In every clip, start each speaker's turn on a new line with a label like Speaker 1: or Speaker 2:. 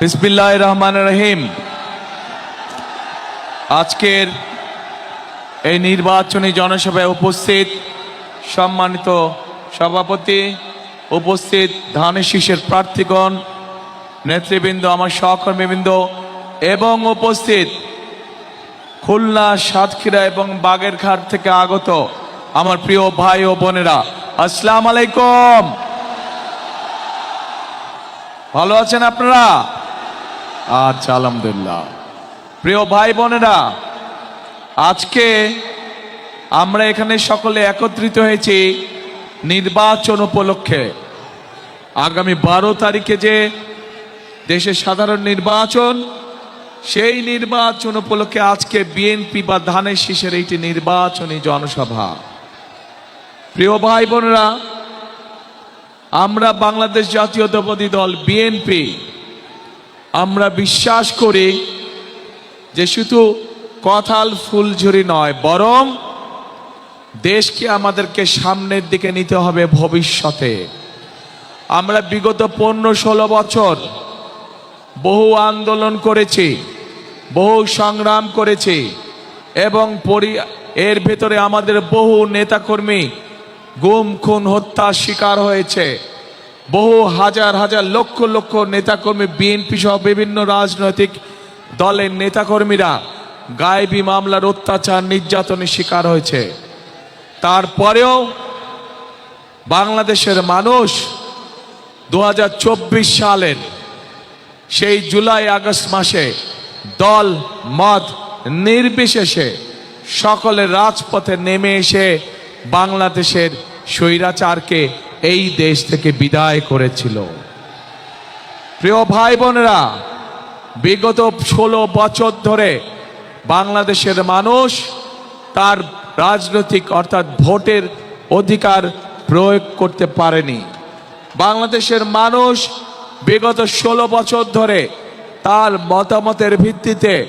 Speaker 1: বিসমিল্লাহ রহমান রহিম। আজকের এই নির্বাচনী জনসভায় উপস্থিত সম্মানিত সভাপতি, উপস্থিত ধানের শীষের প্রার্থীগণ, নেতৃবৃন্দ, আমার সহকর্মীবৃন্দ, এবং উপস্থিত খুলনা, সাতক্ষীরা এবং বাগেরঘাট থেকে আগত আমার প্রিয় ভাই ও বোনেরা, আসসালাম আলাইকুম। ভালো আছেন আপনারা? আচ্ছা আলহামদুলিল্লাহ। প্রিয় ভাই বোনেরা, আজকে আমরা এখানে সকলে একত্রিত হয়েছি নির্বাচন উপলক্ষে। আগামী বারো তারিখে যে দেশের সাধারণ নির্বাচন, সেই নির্বাচন উপলক্ষে আজকে বিএনপি বা ধানের শীষের এইটি নির্বাচনী জনসভা। প্রিয় ভাই বোনেরা, আমরা বাংলাদেশ জাতীয়তাবাদী দল বিএনপি আমরা বিশ্বাস করি যে শুধু কথাল ফুলঝুরি নয়, বরং দেশকে আমাদেরকে সামনের দিকে নিতে হবে ভবিষ্যতে। আমরা বিগত পনেরো ষোলো বছর বহু আন্দোলন করেছি, বহু সংগ্রাম করেছি, এবং পরি, এর ভেতরে আমাদের বহু নেতাকর্মী গুম, খুন, হত্যার শিকার হয়েছে। বহু হাজার হাজার লক্ষ লক্ষ নেতাকর্মী, বিএনপি সহ বিভিন্ন রাজনৈতিক দলের নেতাকর্মীরা গায়েবী মামলার অত্যাচার নির্যাতনের শিকার হয়েছে। তারপরেও বাংলাদেশের মানুষ দু হাজার চব্বিশ সালের সেই জুলাই আগস্ট মাসে দল, মত নির্বিশেষে সকলে রাজপথে নেমে এসে বাংলাদেশের স্বৈরাচারকে এই দেশ থেকে বিদায় করেছিল। প্রিয় ভাই বোনেরা বিগত ষোলো বছর ধরে বাংলাদেশের মানুষ তার রাজনৈতিক অর্থাৎ ভোটের অধিকার প্রয়োগ করতে পারেনি। বাংলাদেশের মানুষ বিগত ষোলো বছর ধরে তার মতামতের ভিত্তিতে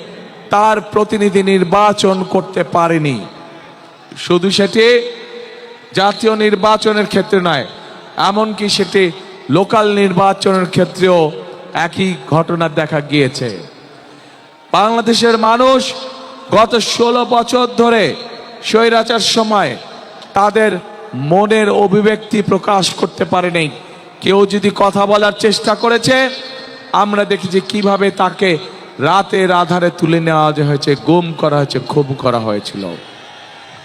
Speaker 1: তার প্রতিনিধি নির্বাচন করতে পারেনি। শুধু সেটি জাতীয় নির্বাচনের ক্ষেত্রে নয় এমনকি সেটি লোকাল নির্বাচনের ক্ষেত্রেও একই ঘটনা দেখা গিয়েছে। বাংলাদেশের মানুষ গত ষোলো বছর ধরে স্বৈরাচার সময় তাদের মনের অভিব্যক্তি প্রকাশ করতে পারেনি। কেউ যদি কথা বলার চেষ্টা করেছে, আমরা দেখেছি কীভাবে তাকে রাতের আধারে তুলে নেওয়া হয়েছে, গুম করা হয়েছে খুব করা হয়েছিল।